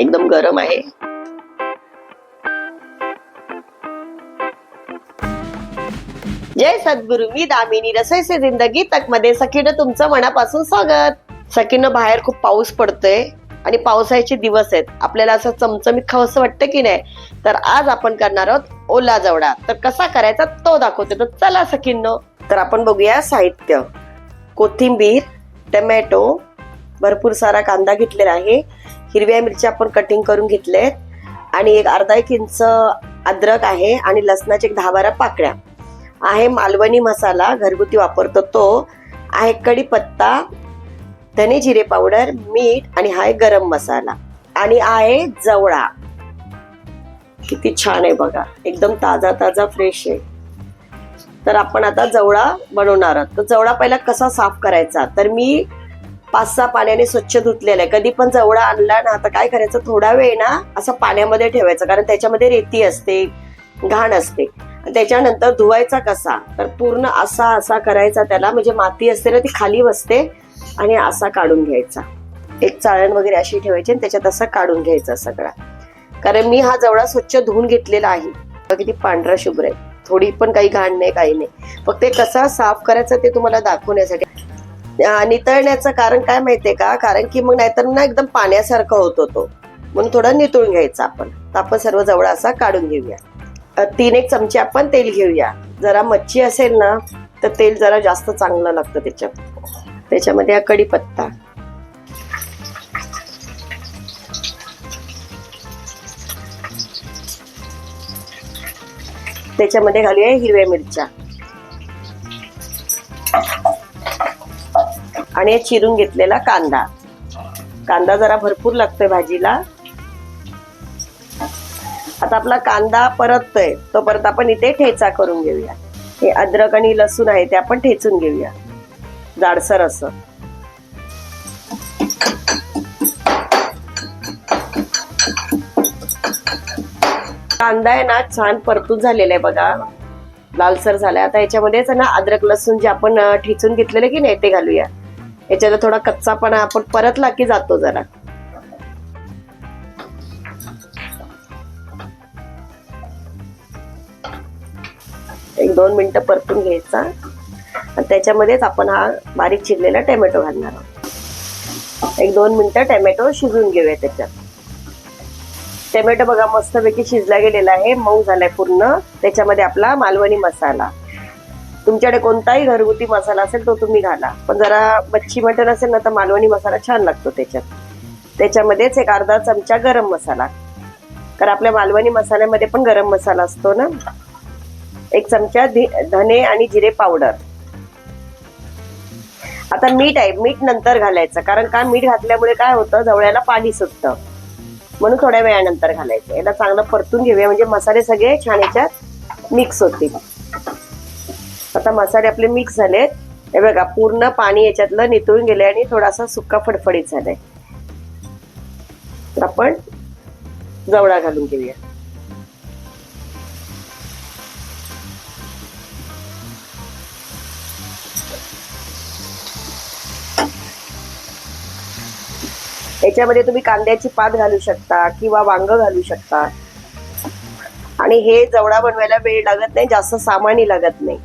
एकदम गरम आहे. जय सद्गुरु मी दामिनी रसायचे जिंदगी तकमध्ये सखीनं तुमचं मनापासून स्वागत. सखीनं बाहेर खूप पाऊस पडतोय आणि पावसाळ्याचे दिवस आहेत. आपल्याला असं चमचमीत खावंसं वाटतं की नाही? तर आज आपण करणार आहोत ओला जवडा. तर कसा करायचा तो दाखवते. तर चला सखींनो तर आपण बघूया साहित्य. कोथिंबीर टमॅटो भरपूर सारा कांदा घेतलेला आहे. हिरव्या मिरच्या आपण कटिंग करून घेतलेत. आणि एक अर्धा एक इंच अद्रक आहे आणि लसणाचे एक दहा बारा पाकळ्या. आहे मालवणी मसाला घरगुती वापरतो तो. आहे कढीपत्ता धने जिरे पावडर मीठ आणि हा आहे गरम मसाला. आणि आहे जवळा. किती छान आहे बघा. एकदम ताजा ताजा फ्रेश आहे. तर आपण आता जवळा बनवणार आहोत. तर जवळा पहिला कसा साफ करायचा? तर मी पाच सहा पाण्याने स्वच्छ धुतलेलं आहे. कधी पण जवळा आणला ना तर काय करायचं? थोडा वेळ ना असं पाण्यामध्ये ठेवायचं. कारण त्याच्यामध्ये रेती असते घाण असते. त्याच्यानंतर धुवायचा कसा? तर पूर्ण असा असा करायचा त्याला. म्हणजे माती असते ना ती खाली बसते आणि असा काढून घ्यायचा. एक चाळण वगैरे अशी ठेवायची आणि त्याच्यात असा काढून घ्यायचा सगळा. कारण मी हा जवळा स्वच्छ धुवून घेतलेला आहे. किती पांढरा शुभ्र आहे. थोडी पण काही घाण नाही काही नाही. फक्त ते कसा साफ करायचं ते तुम्हाला दाखवण्यासाठी. नितळण्याचं कारण काय माहितीये का? कारण की मग नाहीतर ना एकदम पाण्यासारखा होतो तो म्हणून थोडा नितळून घ्यायचा आपण. तर आपण सर्व जवळ असा काढून घेऊया. तीन एक चमचे आपण तेल घेऊया. जरा मच्छी असेल ना तर तेल जरा जास्त चांगलं लागतं त्याच्यात. त्याच्यामध्ये हा कढीपत्ता. त्याच्यामध्ये घालूया हिरव्या मिरच्या. आणि हे चिरून घेतलेला कांदा. कांदा जरा भरपूर लागतोय भाजीला. आता आपला कांदा परततोय तो परत आपण इथे ठेचा करून घेऊया. हे अद्रक आणि लसूण आहे ते आपण ठेचून घेऊया. जाडसर असं. कांदा आहे ना छान परतून झालेला आहे बघा. लालसर झालाय. आता याच्यामध्येच ना अद्रक लसूण जे आपण ठेचून घेतलेले की नाही ते घालूया. याच्यात थोडा कच्चापणा आपण परतला की जातो जरा. एक दोन मिनिटं परतून घ्यायचा. आणि त्याच्यामध्येच आपण हा बारीक चिरलेला टोमॅटो घालणार आहोत. एक दोन मिनिटं टोमॅटो शिजून घेऊया त्याच्यात. टोमॅटो बघा मस्तपैकी शिजला गेलेला आहे. मऊ झालाय पूर्ण. त्याच्यामध्ये आपला मालवणी मसाला. तुमच्याकडे कोणताही घरगुती मसाला असेल तो तुम्ही घाला. पण जरा मच्छी मटण असेल ना तर मालवणी मसाला छान लागतो त्याच्यात. त्याच्यामध्येच एक अर्धा चमचा गरम मसाला. कारण आपल्या मालवणी मसाल्यामध्ये पण गरम मसाला असतो ना. एक चमचा धने आणि जिरे पावडर. आता मीठ आहे मीठ नंतर घालायचं. कारण का मीठ घातल्यामुळे काय होतं जवळ्याला पाणी सुटतं. म्हणून थोड्या वेळानंतर घालायचं. याला चांगलं परतून घेऊया. म्हणजे मसाले सगळे छान याच्यात मिक्स होतील. आता मसाले आपले मिक्स झालेत. हे बघा पूर्ण पाणी याच्यातलं नितळून गेले आणि थोडासा सुक्का फडफडीत झालाय. तर आपण जवळा घालून घेऊया. याच्यामध्ये तुम्ही कांद्याची पात घालू शकता किंवा वांग घालू शकता. आणि हे जवळा बनवायला वेळ लागत नाही जास्त सामानही लागत नाही.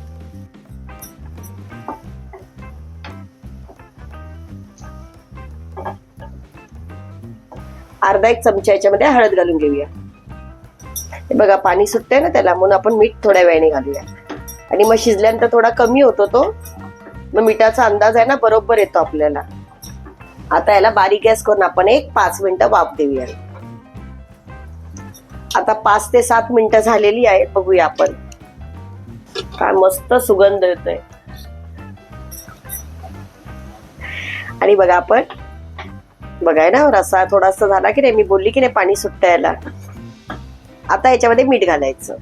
अर्धा एक चमचा याच्यामध्ये हळद घालून घेऊया. हे बघा पाणी सुटतंय ना त्याला म्हणून आपण मीठ थोड्या वेळाने घालूया. आणि मग शिजल्यानंतर थोडा कमी होतो तो. मग मिठाचा अंदाज आहे ना बरोबर येतो आपल्याला. आता याला बारीक गॅस करून आपण एक पाच मिनिटं वाफ देऊया. आता पाच ते सात मिनिटं झालेली आहेत बघूया आपण. काय मस्त सुगंध येतोय. आणि बघा आपण बघाय ना रसा थोडासा झाला की नाही मी बोलली की नाही पाणी सुट्ट याला आता याच्यामध्ये मीठ घालायचं.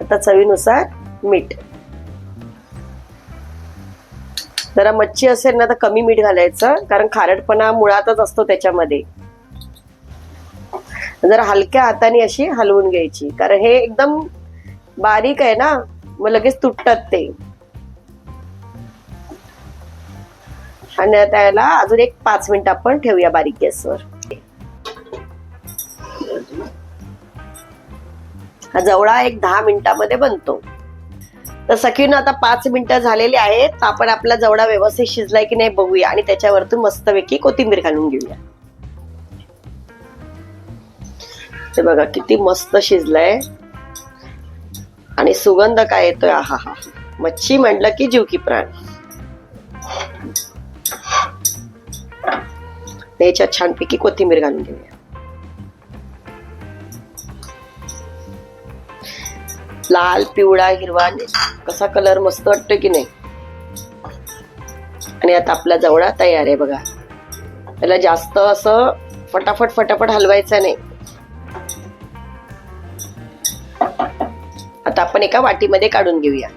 आता चवीनुसार मीठ. जरा मच्छी असेल ना तर कमी मीठ घालायचं कारण खारटपणा मुळातच असतो त्याच्यामध्ये. जरा हलक्या हाताने अशी हलवून घ्यायची कारण हे एकदम बारीक आहे ना मग लगेच तुटतात ते. आणि त्याला अजून एक पाच मिनिट आपण ठेवूया बारीक गॅसवर. हा जवळा एक दहा मिनिटामध्ये बनतो. तर सखीनं आता पाच मिनिटं झालेली आहेत आपण आपला जवळा व्यवस्थित शिजलाय की नाही बघूया आणि त्याच्यावरतून मस्तपैकी कोथिंबीर घालून घेऊया. ते बघा किती मस्त शिजलंय. आणि सुगंध काय येतोय? हा हा मच्छी म्हटलं की जीव की प्राण. त्याच्यात छानपैकी कोथिंबीर घालून घेऊया. लाल पिवळा हिरवा कसा कलर मस्त वाटतो की नाही? आणि आता आपला जवळा तयार आहे बघा. त्याला जास्त असं फटाफट फटाफट हलवायचं नाही. आता आपण एका वाटीमध्ये काढून घेऊया.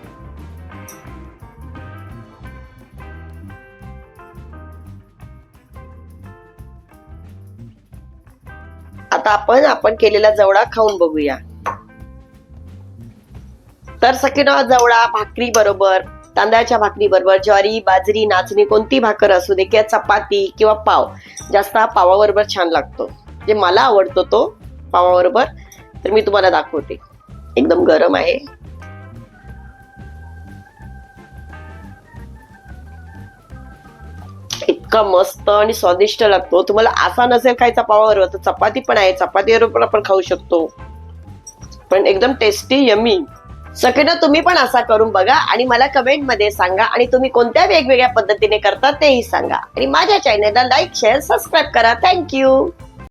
आता आपण आपण केलेला जवळा खाऊन बघूया. तर सकिनो जवळा भाकरी बरोबर तांदळाच्या भाकरी बरोबर ज्वारी बाजरी नाचणी कोणती भाकर असू दे किंवा चपाती किंवा पाव जास्त हा पावाबरोबर छान लागतो. जे मला आवडतो तो पावाबरोबर तर मी तुम्हाला दाखवते. एकदम गरम आहे. इतका मस्त आणि स्वादिष्ट लागतो. तुम्हाला असा नसेल खायचा पावाबरोबर तर चपाती पण आहे. चपाती बरोबर आपण खाऊ शकतो. पण एकदम टेस्टी यमी शक्यतो तुम्ही पण असा करून बघा आणि मला कमेंटमध्ये सांगा आणि तुम्ही कोणत्या वेगवेगळ्या पद्धतीने करता तेही सांगा. आणि माझ्या चॅनेलला लाईक शेअर सबस्क्राईब करा. Thank you